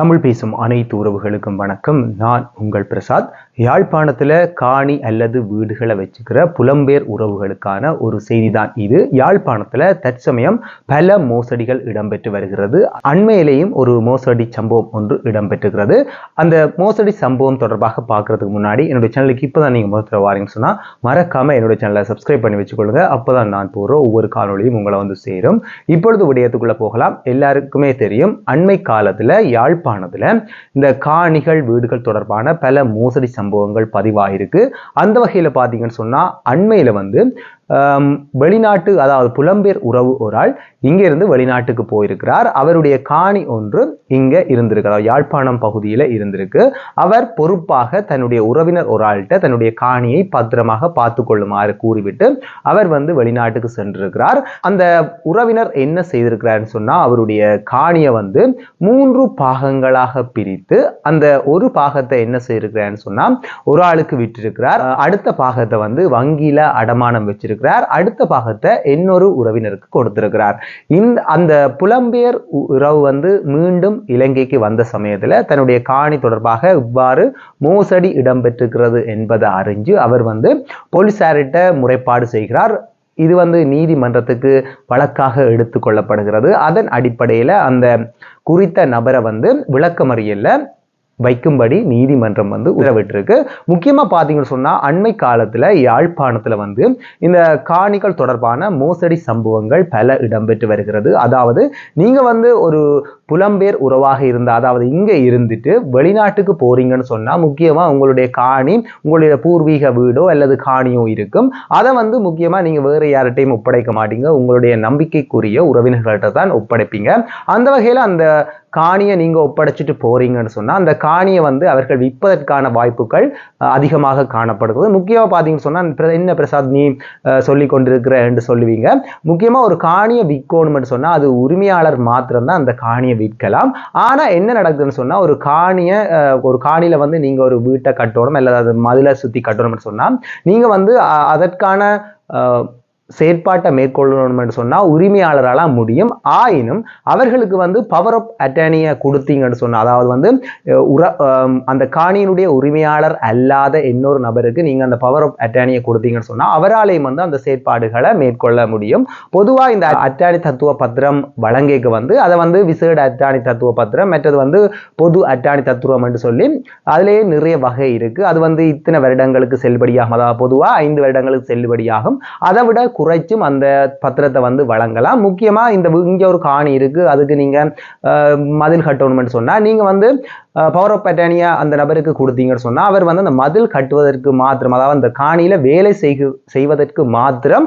தமிழ் பேசும் அனைத்து உறவுகளுக்கும் வணக்கம். நான் உங்கள் பிரசாத். யாழ்ப்பாணத்தில் காணி அல்லது வீடுகளை வச்சுக்கிற புலம்பெயர் உறவுகளுக்கான ஒரு செய்தி தான் இது. யாழ்ப்பாணத்தில் தற்சமயம் பல மோசடிகள் இடம்பெற்று வருகிறது. அண்மையிலேயும் ஒரு மோசடி சம்பவம் ஒன்று இடம்பெற்றுகிறது அந்த மோசடி சம்பவம் தொடர்பாக பார்க்குறதுக்கு முன்னாடி என்னுடைய சேனலுக்கு இப்போ தான் நீங்கள் முதல்ல வாரீங்கன்னு சொன்னால் மறக்காமல் என்னுடைய சேனலை சப்ஸ்கிரைப் பண்ணி வச்சுக்கொள்ளுங்க. அப்போ தான் நான் போகிற ஒவ்வொரு காணொளியும் உங்களை வந்து சேரும். இப்பொழுது விடயத்துக்குள்ளே போகலாம். எல்லாருக்குமே தெரியும் அண்மை காலத்தில் யாழ்ப்பாணத்தில் இந்த காணிகள் வீடுகள் தொடர்பான பல மோசடி சம்பவங்கள் பதிவாயிருக்கு. அந்த வகையில் பார்த்தீங்கன்னு சொன்னால் அண்மையில் வந்து வெளிநாட்டு அதாவது புலம்பெயர் உறவு ஒரு ஆள் இங்கிருந்து வெளிநாட்டுக்கு போயிருக்கிறார். அவருடைய காணி ஒன்று இங்கே இருந்திருக்கு அதாவது யாழ்ப்பாணம் பகுதியில் இருந்திருக்கு. அவர் பொறுப்பாக தன்னுடைய உறவினர் ஒரு ஆள்கிட்ட தன்னுடைய காணியை பத்திரமாக பார்த்து கொள்ளுமாறு கூறிவிட்டு அவர் வந்து வெளிநாட்டுக்கு சென்றிருக்கிறார். அந்த உறவினர் என்ன செய்திருக்கிறார்னு சொன்னால் அவருடைய காணியை வந்து மூன்று பாகங்களாக பிரித்து அந்த ஒரு பாகத்தை என்ன செய்திருக்கிறார்னு சொன்னால் ஒரு ஆளுக்கு விட்டிருக்கிறார் அடுத்த பாகத்தை வந்து வங்கியில் அடமானம் வச்சிருக்கிறார். அடுத்த பாகத்தை இன்னொரு உறவினருக்கு கொடுத்திருக்கிறார். இந்த அந்த புலம்பெயர் உ- உறவு வந்து மீண்டும் இலங்கைக்கு வந்த சமயத்துல தன்னுடைய காணி தொடர்பாக இவ்வாறு மோசடி இடம்பெற்றிருக்கிறது என்பதை அறிஞ்சு அவர் வந்து போலீசார்கிட்ட முறைப்பாடு செய்கிறார். இது வந்து நீதிமன்றத்துக்கு வழக்காக எடுத்துக்கொள்ளப்படுகிறது அதன் அடிப்படையில் அந்த குறித்த நபரை வந்து விளக்கமறியலில். வைக்கும்படி நீதிமன்றம் வந்து உத்தரவிட்டிருக்கு. முக்கியமாக பார்த்தீங்கன்னு சொன்னால் அண்மை காலத்தில் யாழ்ப்பாணத்தில் வந்து இந்த காணிகள் தொடர்பான மோசடி சம்பவங்கள் பல இடம்பெற்று வருகிறது. அதாவது நீங்கள் வந்து ஒரு புலம்பெயர் உறவாக இருந்தால் அதாவது இங்கே இருந்துட்டு வெளிநாட்டுக்கு போகிறீங்கன்னு சொன்னால் முக்கியமாக உங்களுடைய காணி உங்களுடைய பூர்வீக வீடோ அல்லது காணியோ இருக்கும். அதை வந்து முக்கியமாக நீங்கள் வேறு யார்கிட்டையும் ஒப்படைக்க மாட்டீங்க. உங்களுடைய நம்பிக்கைக்குரிய உறவினர்கள்ட்ட தான் ஒப்படைப்பீங்க. அந்த வகையில் அந்த காணியை நீங்கள் ஒப்படைச்சிட்டு போறீங்கன்னு சொன்னால் அந்த காணியை வந்து அவர்கள் விற்பதற்கான வாய்ப்புகள் அதிகமாக காணப்படுகிறது. முக்கியமாக பார்த்தீங்கன்னு சொன்னால் பிர- என்ன பிரசாத் நீ சொல்லி கொண்டிருக்கிற என்று சொல்லுவீங்க. முக்கியமாக ஒரு காணியை விற்கணும்னு சொன்னால் அது உரிமையாளர் மாத்திரம்தான் அந்த காணியை விற்கலாம். ஆனால் என்ன நடக்குதுன்னு சொன்னால் ஒரு காணியை ஒரு காணியில வந்து நீங்கள் ஒரு வீட்டை கட்டணும் அல்லது அது மதிலை சுற்றி கட்டணும்னு சொன்னால் நீங்கள் வந்து அதற்கான செயற்பாட்டை மேற்கொள்ளணும்னு சொன்னா உரிமையாளரால முடியும். ஆயினும் அவர்களுக்கு வந்து பவர் ஆஃப் அட்டர்னியை கொடுத்தீங்கன்னு சொன்னா அதாவது வந்து உர அந்த காணியினுடைய உரிமையாளர் அல்லாத இன்னொரு நபருக்கு நீங்க அந்த பவர் ஆஃப் அட்டர்னியை கொடுத்தீங்கன்னு சொன்னா அவராலையும் வந்து அந்த செயற்பாடுகளை மேற்கொள்ள முடியும். பொதுவா இந்த அட்டாணி தத்துவ பத்திரம் வழங்கிக்கு வந்து அதை வந்து விசேட அட்டானி தத்துவ பத்திரம் மற்றது வந்து பொது அட்டானி தத்துவம் என்று சொல்லி அதுலேயே நிறைய வகை இருக்கு. அது வந்து இத்தனை வருடங்களுக்கு செல்லுபடியாகும். அதாவது பொதுவா ஐந்து வருடங்களுக்கு செல்லுபடியாகும். அதை விட குறைச்சும் அந்த பத்திரத்தை வந்து வழங்கலாம். முக்கியமா இந்த இங்கே இங்க ஒரு காணி இருக்கு. அதுக்கு நீங்க மதில் கட்டணும்னு சொன்னா நீங்க வந்து பவர் ஆஃப் பட்டானியா அந்த நபருக்கு கொடுத்தீங்கன்னு சொன்னா அவர் வந்து அந்த மதில் கட்டுவதற்கு மாத்திரம் அதாவது அந்த காணியில வேலை செய்கு செய்வதற்கு மாத்திரம்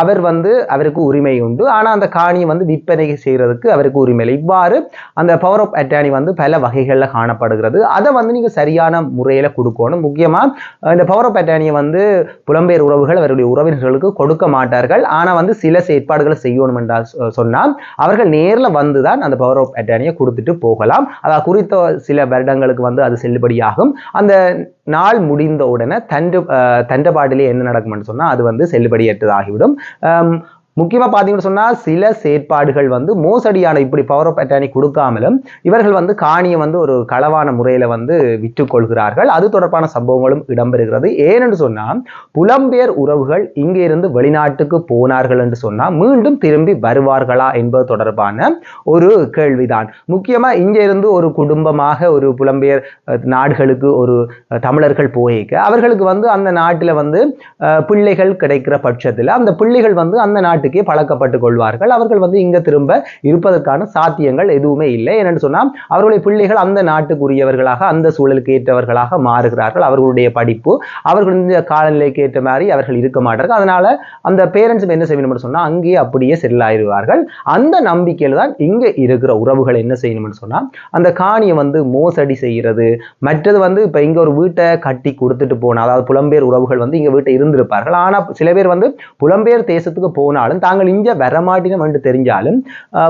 அவர் வந்து அவருக்கு உரிமை உண்டு. ஆனால் அந்த காணியை வந்து விற்பனை செய்யறதுக்கு அவருக்கு உரிமை இல்லை. இவ்வாறு அந்த பவர் ஆஃப் அட்டானி வந்து பல வகைகளில் காணப்படுகிறது. அதை வந்து நீங்க சரியான முறையில கொடுக்கணும். முக்கியமா இந்த பவர் ஆஃப் அட்டானியை வந்து புலம்பெயர் உறவுகள் அவருடைய உறவினர்களுக்கு கொடுக்க மாட்டார்கள். ஆனால் வந்து சில செயற்பாடுகளை செய்யணும் என்றால் சொன்னால் அவர்கள் நேர்ல வந்து தான் அந்த பவர் ஆஃப் அட்டானியை கொடுத்துட்டு போகலாம். அதாவது குறித்த சில வருடங்களுக்கு வந்து அது செல்லுபடியாகும். அந்த நாள் முடிந்த உடனே தண்டு தண்டபாடிலே என்ன நடக்கும்னு சொன்னா அது வந்து செல்லுபடியற்றதாகிவிடும். முக்கியமா பாத்தீங்கன்னு சொன்னா சில செயற்பாடுகள் வந்து மோசடியான இப்படி பவர் ஆஃப் அட்டானி கொடுக்காமலும் இவர்கள் வந்து காணியை வந்து ஒரு களவான முறையில வந்து விற்றுக் கொள்கிறார்கள். அது தொடர்பான சம்பவங்களும் இடம்பெறுகிறது. ஏனென்று சொன்னா புலம்பெயர் உறவுகள் இங்கே இருந்து வெளிநாட்டுக்கு போனார்கள் என்று சொன்னா மீண்டும் திரும்பி வருவார்களா என்பது தொடர்பான ஒரு கேள்விதான். முக்கியமா இங்க இருந்து ஒரு குடும்பமாக ஒரு புலம்பெயர் நாடுகளுக்கு ஒரு தமிழர்கள் போயிக்க அவர்களுக்கு வந்து அந்த நாட்டில் வந்து பிள்ளைகள் கிடைக்கிற பட்சத்தில் அந்த பிள்ளைகள் வந்து அந்த நாட்டு நாட்டுக்கே பழக்கப்பட்டு கொள்வார்கள். அவர்கள் வந்து இங்க திரும்ப இருப்பதற்கான சாத்தியங்கள் எதுவுமே இல்லை. ஏனென்று சொன்னால் அவர்களுடைய பிள்ளைகள் அந்த நாட்டுக்குரியவர்களாக அந்த சூழலுக்கு ஏற்றவர்களாக மாறுகிறார்கள். அவர்களுடைய படிப்பு அவர்கள் இந்த காலநிலைக்கு ஏற்ற மாதிரி அவர்கள் இருக்க மாட்டார்கள். அதனால அந்த பேரண்ட்ஸ் என்ன செய்யணும்னு சொன்னால் அங்கேயே அப்படியே செட்டில் ஆயிடுவார்கள். அந்த நம்பிக்கையில் தான் இங்க இருக்கிற உறவுகள் என்ன செய்யணும்னு சொன்னால் அந்த காணியை வந்து மோசடி செய்கிறது. மற்றது வந்து இப்போ இங்கே ஒரு வீட்டை கட்டி கொடுத்துட்டு போன அதாவது புலம்பெயர் உறவுகள் வந்து இங்கே வீட்டை இருந்திருப்பார்கள். ஆனால் சில பேர் வந்து புலம்பெயர் தேசத்துக்கு போனாலும் தெரிஞ்சாலும் தாங்கள் இங்க வரமாட்டினம் என்று தெரிஞ்சாலும்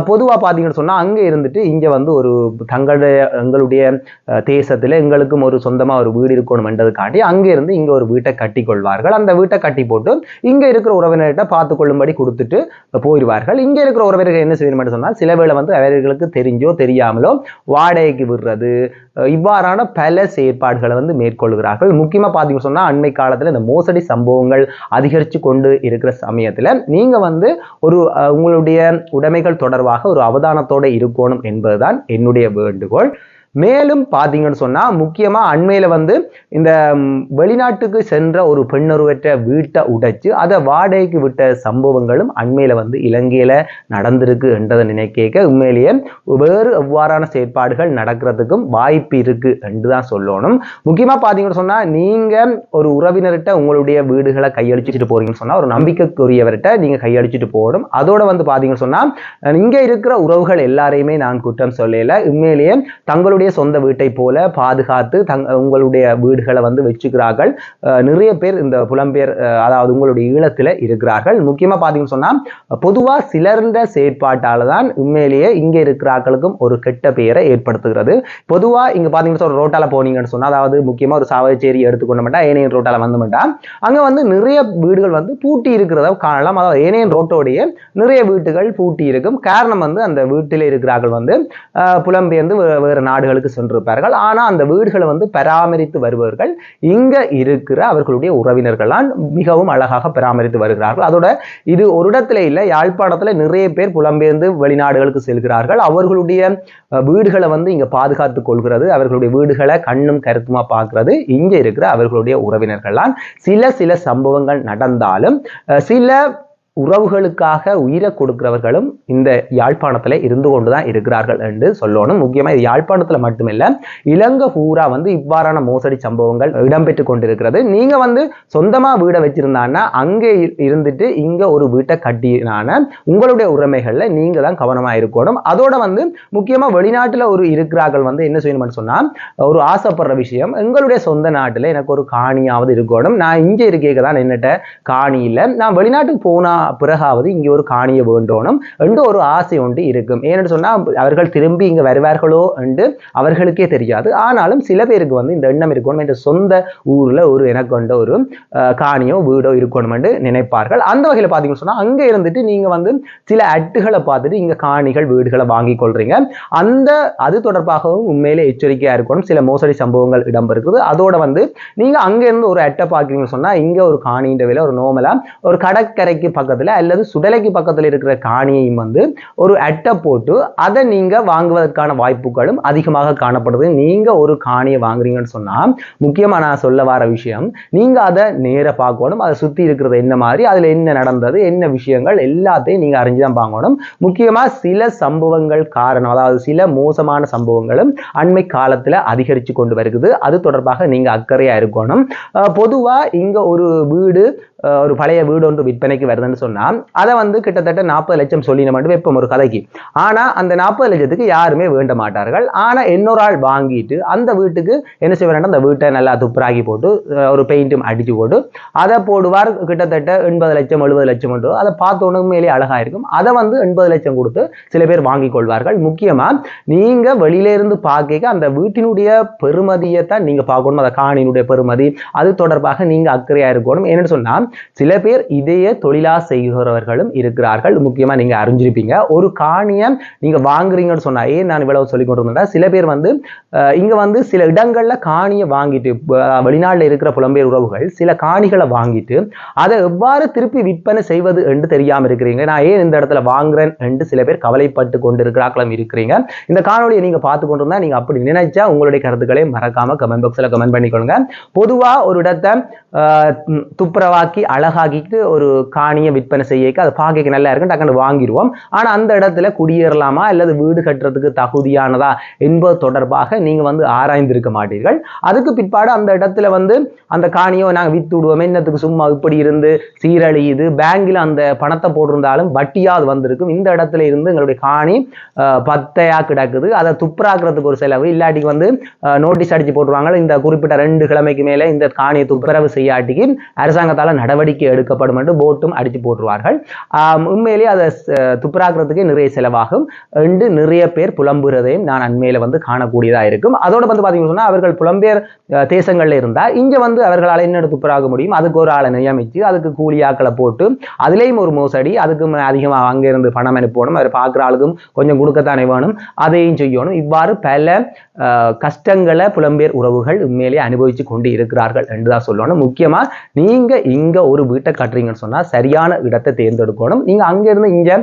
பொதுவாக பொதுவா பாத்தீங்கன்னு சொன்னா இருந்துட்டு இங்க வந்து ஒரு தங்களுடைய எங்களுடைய தேசத்தில் எங்களுக்கும் ஒரு சொந்தமா ஒரு வீடு இருக்கணும் காட்டி அங்கே இருந்து இங்க ஒரு வீட்டை கட்டி கொள்வார்கள் அந்த வீட்டை கட்டி போட்டு இங்க இருக்கிற உறவினர்கிட்ட பார்த்து கொள்ளும்படி கொடுத்துட்டு போயிடுவார்கள். இங்க இருக்கிற உறவினர்கள் என்ன செய்யணும் சொன்னால் சில வேளை வந்து அவர்களுக்கு தெரிஞ்சோ தெரியாமலோ வாடகைக்கு விடுறது இவ்வாறான பல செயற்பாடுகளை வந்து மேற்கொள்கிறார்கள். முக்கியமா பாத்தீங்கன்னு சொன்னா அண்மை காலத்துல இந்த மோசடி சம்பவங்கள் அதிகரித்து கொண்டு இருக்கிற சமயத்துல நீங்க வந்து ஒரு அஹ், உங்களுடைய உடைமைகள் தொடர்பாக ஒரு அவதானத்தோட இருக்கணும் என்பதுதான் என்னுடைய வேண்டுகோள். மேலும் பார்த்தீங்கன்னு சொன்னா முக்கியமா அண்மையில வந்து இந்த வெளிநாட்டுக்கு சென்ற ஒரு பெண்ணொருவற்ற வீட்டை உடைச்சு அதை வாடகைக்கு விட்ட சம்பவங்களும் அண்மையில வந்து இலங்கையில் நடந்திருக்கு என்றதை நினைக்க உண்மையிலேயே வேறு எவ்வாறான செயற்பாடுகள் நடக்கிறதுக்கும் வாய்ப்பு இருக்கு என்று தான் சொல்லணும். முக்கியமா பார்த்தீங்கன்னு சொன்னா நீங்க ஒரு உறவினர்கிட்ட உங்களுடைய வீடுகளை கையடிச்சிட்டு போறீங்கன்னு சொன்னா ஒரு நம்பிக்கைக்குரியவர்கிட்ட நீங்க கையடிச்சிட்டு போகணும். அதோட வந்து பார்த்தீங்கன்னு சொன்னா இங்கே இங்க இருக்கிற உறவுகள் எல்லாரையுமே நான் குற்றம் சொல்லல. உண்மையிலேயே தங்களுடைய சொந்த வீட்டை போல பாதுகாத்து தங் உங்களுடைய வீடுகளை வந்து வச்சுக்கிறார்கள். நிறைய பேர் இந்த புலம்பெயர் அதாவது உங்களுடைய ஈழத்தில் இருக்கிறார்கள். முக்கியமாக பார்த்தீங்கன்னு சொன்னால் பொதுவாக சிலர்ந்த செயற்பாட்டால் தான் உண்மையிலேயே இங்கே இருக்கிறார்களுக்கும் ஒரு கெட்ட பெயரை ஏற்படுத்துகிறது. பொதுவாக இங்கே பாத்தீங்கன்னா ஒரு ரோட்டால் போனீங்கன்னு சொன்னால் அதாவது முக்கியமாக ஒரு சாவச்சேரி எடுத்துக்கொண்ட மாட்டா ஏனைய ரோட்டால் வந்து மாட்டா அங்கே வந்து நிறைய வீடுகள் வந்து பூட்டி இருக்கிறத காணலாம். அதாவது ஏனைய ரோட்டோடைய நிறைய வீட்டுகள் பூட்டி இருக்கும். காரணம் வந்து அந்த வீட்டில் இருக்கிறார்கள் வந்து புலம்பெயர்ந்து வேறு நாடுகள் வீடுகளுக்கு சென்றிருப்பார்கள். ஆனால் அந்த வீடுகளை வந்து பராமரித்து வருபவர்கள் இங்க இருக்கிற அவர்களுடைய உறவினர்களால் மிகவும் அழகாக பராமரித்து வருகிறார்கள். அதோட இது ஒரு இடத்துல இல்லை யாழ்ப்பாணத்தில் நிறைய பேர் புலம்பெயர்ந்து வெளிநாடுகளுக்கு செல்கிறார்கள். அவர்களுடைய வீடுகளை வந்து இங்க பாதுகாத்து கொள்கிறது. அவர்களுடைய வீடுகளை கண்ணும் கருத்துமா பார்க்கறது. இங்க இருக்கிற அவர்களுடைய உறவினர்களால் சில சில சம்பவங்கள் நடந்தாலும் சில உறவுகளுக்காக உயிரை கொடுக்கிறவர்களும் இந்த யாழ்ப்பாணத்துல இருந்து கொண்டு தான் இருக்கிறார்கள் என்று சொல்லணும். முக்கியமாக இது யாழ்ப்பாணத்துல மட்டுமில்ல இலங்கை பூரா வந்து இவ்வாறான மோசடி சம்பவங்கள் இடம்பெற்று கொண்டிருக்கிறது. நீங்க வந்து சொந்தமா வீடை வச்சிருந்தான்னா அங்கே இருந்துட்டு இங்கே ஒரு வீட்டை கட்டினான உங்களுடைய உரிமைகளில் நீங்க தான் கவனமாக இருக்கணும். அதோட வந்து முக்கியமா வெளிநாட்டில் ஒரு இருக்கிறார்கள் வந்து என்ன செய்யணும்னு சொன்னால் ஒரு ஆசைப்படுற விஷயம் எங்களுடைய சொந்த நாட்டில் எனக்கு ஒரு காணியாவது இருக்கணும். நான் இங்கே இருக்கேக்க தான் என்னட்ட காணி நான் வெளிநாட்டுக்கு போனால் பிறகாவது இங்கே ஒரு காணிய வேண்டோனும் என்று ஒரு ஆசை ஒன்று இருக்கும். ஏன்னு சொன்னால் அவர்கள் திரும்பி இங்கே வருவார்களோ என்று அவர்களுக்கே தெரியாது. ஆனாலும் சில பேருக்கு வந்து இந்த எண்ணம் இருக்கணும் என்ற சொந்த ஊரில் ஒரு எனக்கொண்ட ஒரு காணியோ வீடோ இருக்கணும் என்று நினைப்பார்கள். அந்த வகையில் பார்த்தீங்கன்னு சொன்னால் அங்கே இருந்துட்டு நீங்கள் வந்து சில அட்டுகளை பார்த்துட்டு இங்கே காணிகள் வீடுகளை வாங்கி கொள்றீங்க. அந்த அது தொடர்பாகவும் உண்மையிலே எச்சரிக்கையாக இருக்கணும். சில மோசடி சம்பவங்கள் இடம்பெறுகிறது அதோட வந்து நீங்கள் அங்கேருந்து ஒரு அட்டை பார்க்குறீங்கன்னு சொன்னால் இங்கே ஒரு காணின்ற விலை ஒரு நோமலாக ஒரு கடற்கரைக்கு பக்கத்துல அல்லது சுடலைக்கு பக்கத்துல இருக்கிற காணியையும் வந்து ஒரு அட்டை போட்டு அதை நீங்க வாங்குவதற்கான வாய்ப்புகளும் அதிகமாக காணப்படுது. நீங்க ஒரு காணியை வாங்குறீங்கன்னு சொன்னா முக்கியமா நான் சொல்ல வர விஷயம் நீங்க அதை நேர பார்க்கணும். அதை சுத்தி இருக்கிறது என்ன மாதிரி அதுல என்ன நடந்தது என்ன விஷயங்கள் எல்லாத்தையும் நீங்க அறிஞ்சுதான் பார்க்கணும். முக்கியமா சில சம்பவங்கள் காரணம் அதாவது சில மோசமான சம்பவங்களும் அண்மை காலத்துல அதிகரித்து கொண்டு வருகிறது அது தொடர்பாக நீங்க அக்கறையா இருக்கணும். பொதுவாக பொதுவா இங்க ஒரு வீடு ஒரு பழைய வீடு ஒன்று விற்பனைக்கு வருதுன்னு சொன்னா அதை வந்து கிட்டத்தட்ட நாற்பது லட்சம் சொல்லி நம்ம மட்டும் வைப்போம் ஒரு கதைக்கு. ஆனா அந்த நாற்பது லட்சத்துக்கு யாருமே வேண்ட மாட்டார்கள். ஆனா இன்னொரு ஆள் வாங்கிட்டு அந்த வீட்டுக்கு என்ன செய்ய வேண்டாம் அந்த வீட்டை நல்லா துப்புராகி போட்டு ஒரு பெயிண்ட்டும் அடிச்சு போட்டு அதை போடுவார். கிட்டத்தட்ட எண்பது லட்சம் எழுபது லட்சம் என்று அதை பார்த்த மேலே அழகா இருக்கும் அதை வந்து எண்பது லட்சம் கொடுத்து சில பேர் வாங்கி கொள்வார்கள் முக்கியமா நீங்க வெளியில இருந்து பார்க்க அந்த வீட்டினுடைய பெருமதியை தான் நீங்க பார்க்கணும். அந்த காணியினுடைய பெருமதி அது தொடர்பாக நீங்க அக்கறையா இருக்கணும். என்னன்னு சொன்னா சில பேர் இதையே தொழிலா செய்கிறவர்களும் இருக்கிறார்கள். முக்கியமாக நீங்கள் அறிஞ்சிருப்பீங்க. ஒரு காணியை நீங்கள் வாங்குறீங்கன்னு சொன்னால் ஏன் நான் இவ்வளவு சொல்லி கொண்டு வந்தேன்னா சில பேர் வந்து இங்கே வந்து சில இடங்களில் காணியை வாங்கிட்டு வெளிநாட்டில் இருக்கிற புலம்பெயர் உறவுகள் சில காணிகளை வாங்கிட்டு அதை எவ்வாறு திருப்பி விற்பனை செய்வது என்று தெரியாமல் இருக்கிறீங்க. நான் ஏன் இந்த இடத்துல வாங்குறேன் என்று சில பேர் கவலைப்பட்டு கொண்டு கொண்டிருக்கிறார்களும் இருக்கிறீங்க. இந்த காணொலியை நீங்கள் பார்த்து கொண்டிருந்தா நீங்கள் அப்படி நினைச்சா உங்களுடைய கருத்துக்களை மறக்காம கமெண்ட் பாக்ஸில் கமெண்ட் பண்ணிக்கொள்ளுங்க. பொதுவாக ஒரு இடத்தை துப்புரவாக்கி அழகாக்கிட்டு ஒரு காணியை விற்பனை செய்யக்க அது பார்க்க நல்லா இருக்கும் டக்குன்னு வாங்கிடுவோம். ஆனால் அந்த இடத்துல குடியேறலாமா? அல்லது வீடு கட்டுறதுக்கு தகுதியானதா? என்பது தொடர்பாக நீங்க வந்து ஆராய்ந்திருக்க மாட்டீர்கள். அதுக்கு பிற்பாடு அந்த இடத்துல வந்து அந்த காணியோ நாங்கள் வித்து விடுவோம். என்னத்துக்கு? சும்மா இப்படி இருந்து சீரழியுது. பேங்கில் அந்த பணத்தை போட்டிருந்தாலும் வட்டியாவது வந்திருக்கும். இந்த இடத்துல இருந்து எங்களுடைய காணி பத்தையா கிடக்குது. அதை துப்புராக்குறதுக்கு ஒரு செலவு. இல்லாட்டிக்கு வந்து நோட்டீஸ் அடிச்சு போட்டுருவாங்க இந்த குறிப்பிட்ட ரெண்டு கிழமைக்கு மேலே இந்த காணியை துப்புரவு செய்யாட்டிக்கு அரசாங்கத்தால நடவடிக்கை எடுக்கப்படும் என்று போட்டும் அடிச்சு போட்டுருவார்கள் ஆம், உண்மையிலேயே அதை ச- நிறைய செலவாகும். என்று நிறைய பேர் புலம்புறதையும் நான் அண்மையில் வந்து காணக்கூடியதாக இருக்கும். அதோட வந்து பார்த்தீங்கன்னு சொன்னால் அவர்கள் புலம்பெயர் தேசங்களில் இருந்தால் இங்கே வந்து அவர்களால் என்ன துப்புராக முடியும்? அதுக்கு ஒரு ஆளை நியமித்து அதுக்கு கூலியாக்களை போட்டு அதுலேயும் ஒரு மோசடி அதுக்கும் அதிகமாக அங்கேருந்து பணம் அனுப்பணும் அவர் பார்க்குற ஆளுக்கும் கொஞ்சம் கொடுக்கத்தானே வேணும். அதையும் செய்யணும். இவ்வாறு பல கஷ்டங்களை புலம்பெயர் உறவுகள் உண்மையிலேயே அனுபவித்து கொண்டு இருக்கிறார்கள் என்று தான் சொல்லணும். முக்கியமாக நீங்கள் இங்கே ஒரு வீட்டை கட்டுறீங்கன்னு சொன்னால் சரியான இடத்தை தேர்ந்தெடுக்கணும். நீங்க அங்கேருந்து இங்கே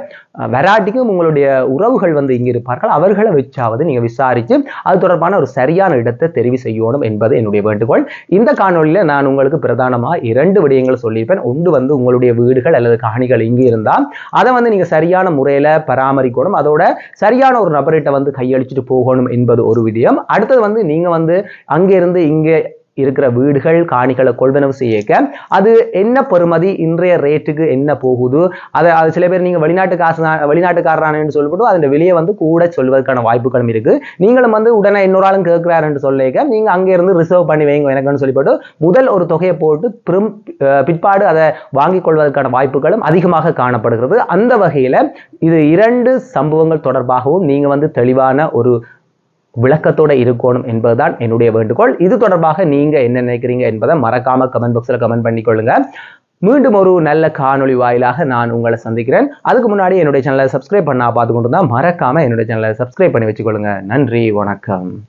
இங்க உங்களுடைய உறவுகள் வந்து இங்க இருப்பார்கள். அவர்களை வச்சாவது நீங்க விசாரிச்சு அது தொடர்பான ஒரு சரியான இடத்தை தெரிவு செய்யணும் என்பது என்னுடைய வேண்டுகோள். இந்த காணொளியில நான் உங்களுக்கு பிரதானமா இரண்டு விடயங்களை சொல்லியிருப்பேன். ஒன்று வந்து உங்களுடைய வீடுகள் அல்லது காணிகள் இங்கே இருந்தால் அதை வந்து நீங்க சரியான முறையில பராமரிக்கணும். அதோட சரியான ஒரு நபர்கிட்ட வந்து கையளிச்சுட்டு போகணும் என்பது ஒரு விடயம். அடுத்தது வந்து நீங்க வந்து அங்கேருந்து இங்கே இருக்கிற வீடுகள் காணிகளை கொள்வனவு செய்யக்க அது என்ன பெறுமதி? இன்றைய ரேட்டுக்கு என்ன போகுது? அதை அது சில பேர் நீங்க வெளிநாட்டு காசு வெளிநாட்டுக்காரரானு சொல்லிவிட்டு அதன் வெளியே வந்து கூட சொல்வதற்கான வாய்ப்புகளும் இருக்கு. நீங்களும் வந்து உடனே இன்னொரு ஆளும் கேட்கிறாருன்னு சொல்லிக்க நீங்க அங்கேருந்து ரிசர்வ் பண்ணி வைங்க எனக்குன்னு சொல்லிவிட்டு முதல் ஒரு தொகையை போட்டு பிரும் பிற்பாடு அதை வாங்கிக் கொள்வதற்கான வாய்ப்புகளும் அதிகமாக காணப்படுகிறது. அந்த வகையில இது இரண்டு சம்பவங்கள் தொடர்பாகவும் நீங்க வந்து தெளிவான ஒரு விளக்கத்தோட இருக்கணும் என்பதுதான் என்னுடைய வேண்டுகோள். இது தொடர்பாக நீங்க என்ன நினைக்கிறீங்க என்பதை மறக்காம கமெண்ட் பாக்ஸ்ல கமெண்ட் பண்ணிக்கொள்ளுங்க. மீண்டும் ஒரு நல்ல காணொளி வாயிலாக நான் உங்களை சந்திக்கிறேன். அதுக்கு முன்னாடி என்னுடைய சேனலை சப்ஸ்கிரைப் பண்ணா பார்த்து கொண்டு தான் மறக்காம என்னுடைய சேனலை சப்ஸ்கிரைப் பண்ணி வச்சுக்கொள்ளுங்க. நன்றி வணக்கம்.